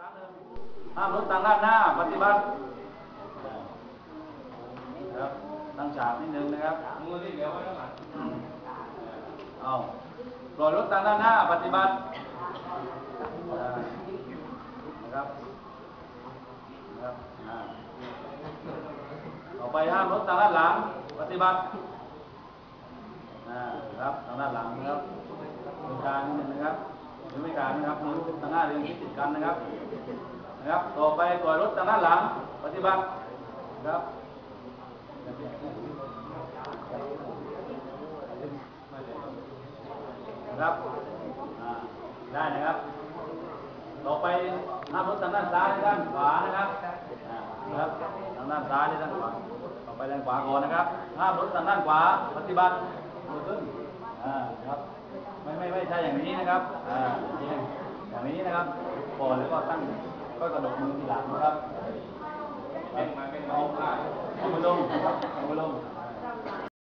ครั้งหนึ่งห้ามรถทางด้านหน้า ปฏิบัติครับตั้งฉากนิดนึงนะครับเอาปล่อยรถทางด้านหน้า ปฏิบัตินะครับนะครับอ่าต่อไปห้ามรถทางด้านหลัง ปฏิบัติอ่าครับทางด้านหลังนะครับตรงกางนิดนึงนะครับ หรือไม่กางนะครับนิ้วทางหน้าเรียงติดกันนะครับ นะครับ ต่อไปปล่อยรถทางด้านหลัง ปฏิบัตินะครับครับได้นะครับ ต่อไปห้ารถทางด้านซ้ายด้านขวานะครับนะครับทางด้านซ้ายด้านขวาต่อไปด้านขวาก่อนนะครับห้ารถทางด้านขวาปฏิบัติมือขึ้นอ่าครับ ใช่อย่างนี้นะครับอ่าอย่างนี้นะครับก่อนแล้วก็ตั้งก็กระดกมือทีหลังนะครับเอาเอามือลงเอามือลง